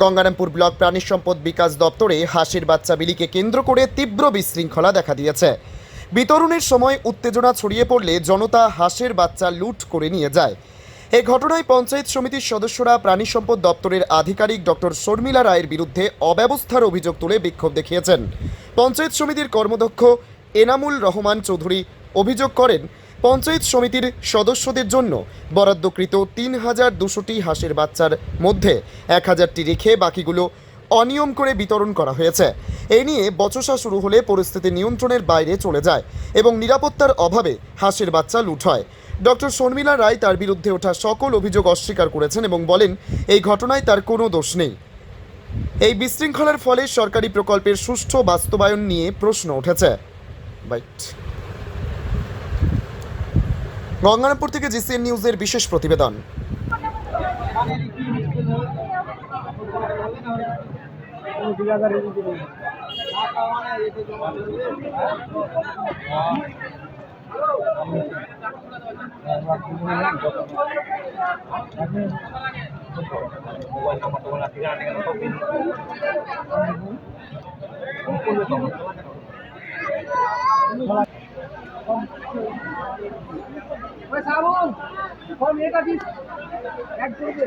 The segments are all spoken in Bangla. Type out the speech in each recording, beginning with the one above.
গঙ্গারামপুর ব্লক প্রাণী সম্পদ বিকাশ দপ্তরে হাসির বাচ্চা বিলিকে কেন্দ্র করে তীব্র বিশৃঙ্খলা দেখা দিয়েছে। বিতরণের সময় উত্তেজনা ছড়িয়ে পড়লে জনতা হাঁসের বাচ্চা লুট করে নিয়ে যায়। এ ঘটনায় পঞ্চায়েত সমিতির সদস্যরা প্রাণী সম্পদ দপ্তরের আধিকারিক ডক্টর শর্মিলা রায়ের বিরুদ্ধে অব্যবস্থার অভিযোগ তুলে বিক্ষোভ দেখিয়েছেন। পঞ্চায়েত সমিতির কর্মদক্ষ এনামুল রহমান চৌধুরী অভিযোগ করেন পঞ্চায়েত সমিতির সদস্যদের জন্য বরাদ্দকৃত তিন হাজার দুশোটি হাঁসের বাচ্চার মধ্যে এক হাজারটি রেখে বাকিগুলো অনিয়ম করে বিতরণ করা হয়েছে। এ নিয়ে বচসা শুরু হলে পরিস্থিতি নিয়ন্ত্রণের বাইরে চলে যায় এবং নিরাপত্তার অভাবে হাঁসের বাচ্চা লুট হয়। ডক্টর শর্মিলা রায় তার বিরুদ্ধে ওঠা সকল অভিযোগ অস্বীকার করেছেন এবং বলেন, এই ঘটনায় তার কোনো দোষ নেই। এই বিশৃঙ্খলার ফলে সরকারি প্রকল্পের সুষ্ঠু বাস্তবায়ন নিয়ে প্রশ্ন উঠেছে। বাইট। গঙ্গারামপুর থেকে জিসিএন নিউজের বিশেষ প্রতিবেদন। ফোন এটা দিস এক করবে।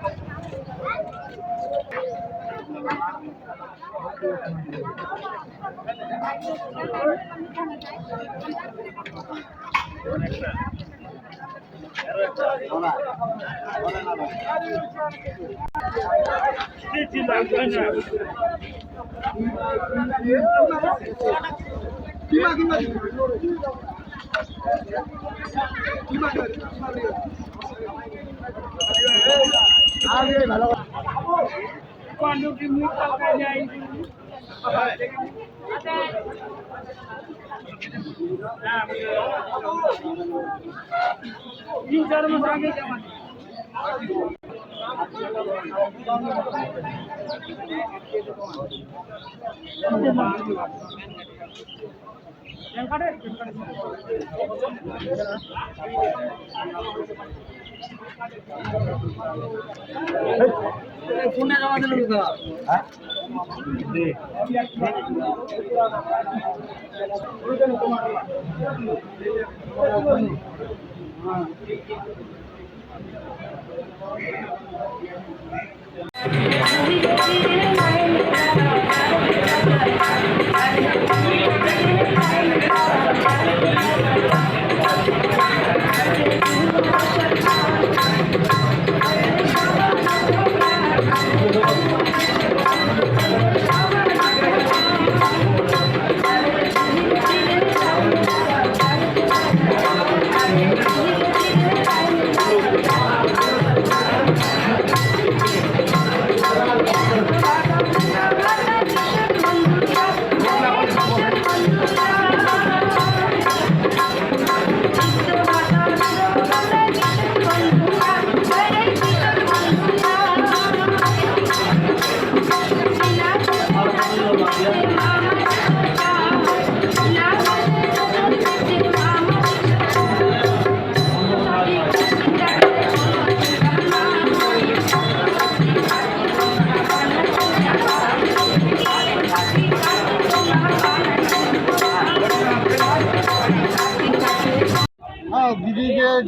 কিমা কিমা কিমা কিমা Yang kada, yang kada. ফোনে জমা দিল হ্যাঁ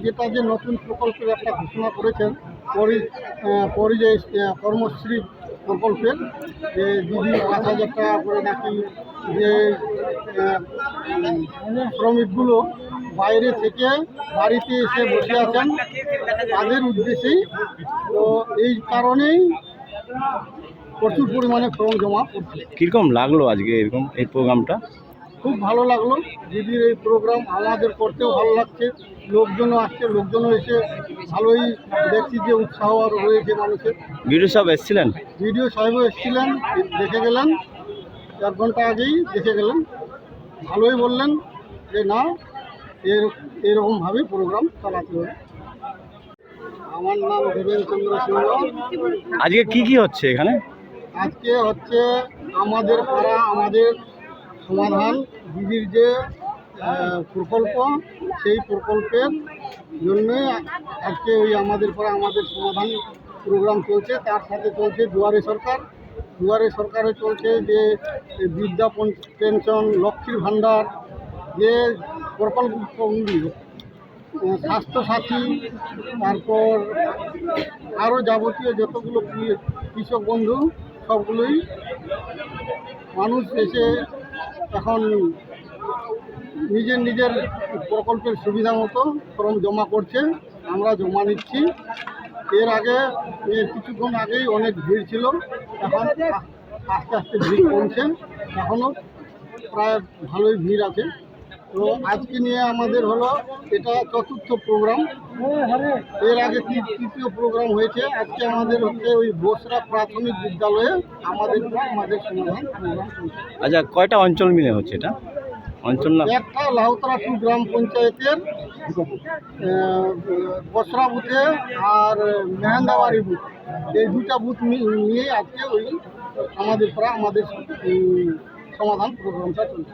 যেটা যে নতুন প্রকল্পের একটা ঘোষণা করেছেন, পরি পরিযায়ী কর্মশ্রী প্রকল্পের যে দিদি পাঁচ হাজার টাকা করে নাকি যে শ্রমিকগুলো বাইরে থেকে বাড়িতে এসে বসে আছেন, তাদের উদ্দেশ্যেই তো এই কারণেই প্রচুর পরিমাণে ফর্ম জমা পড়ছে। কীরকম লাগল আজকে এরকম এই প্রোগ্রামটা? খুব ভালো লাগল। দিদির এই প্রোগ্রাম আমাদের করতেও ভালো লাগছে। লোকজনও আসছে লোকজনও এসে ভালোই দেখছি যে উৎসাহ আর রয়েছে মানুষের। ভিডিও সব এসেছিলেন? ভিডিও সাহেবও এসেছিলেন দেখে গেলেন। চার ঘণ্টা আগেই দেখে গেলেন। ভালোই বললেন যে না এর এরকমভাবেই প্রোগ্রাম চালাতে হবে। আমার নাম দেবেন চন্দ্র সিংহ। আজকে কি কি হচ্ছে এখানে? আজকে হচ্ছে আমাদের পাড়া আমাদের সমাধান দিদির যে প্রকল্প, সেই প্রকল্পের জন্যই আজকে ওই আমাদের পাড়া আমাদের সমাধান প্রোগ্রাম চলছে। তার সাথে চলছে দুয়ারে সরকার। দুয়ারে সরকারে চলছে যে পন- পেনশন, লক্ষ্মীর ভাণ্ডার, যে প্রকল্পগুলি স্বাস্থ্যসাথী, তারপর আরও যাবতীয় যতগুলো কৃষক বন্ধু, সবগুলোই মানুষ এসে এখন নিজের নিজের প্রকল্পের সুবিধা মতো ফর্ম জমা করছে, আমরা জমা নিচ্ছি। এর আগে এর কিছুক্ষণ আগেই অনেক ভিড় ছিল, এখন আস্তে আস্তে ভিড় কমছে। এখনও প্রায় ভালোই ভিড় আছে। তো আজকে নিয়ে আমাদের হলো এটা চতুর্থ প্রোগ্রাম এর আগে তৃতীয় প্রোগ্রাম হয়েছে? আজকে আমাদের হচ্ছে ওই বোসরা প্রাথমিক বিদ্যালয়ে আমাদের আমাদের সমাধান। আচ্ছা কয়টা অঞ্চল মিলে হচ্ছে এটা? অঞ্চল না একটা লাউতরা টু গ্রাম পঞ্চায়েতের বসরা বুথে আর মেহেন্দাবাড়ি বুথ। এই দুটা বুথ নিয়ে আজকে ওই আমাদের প্রায় আমাদের সমাধান প্রোগ্রামটা চলছে।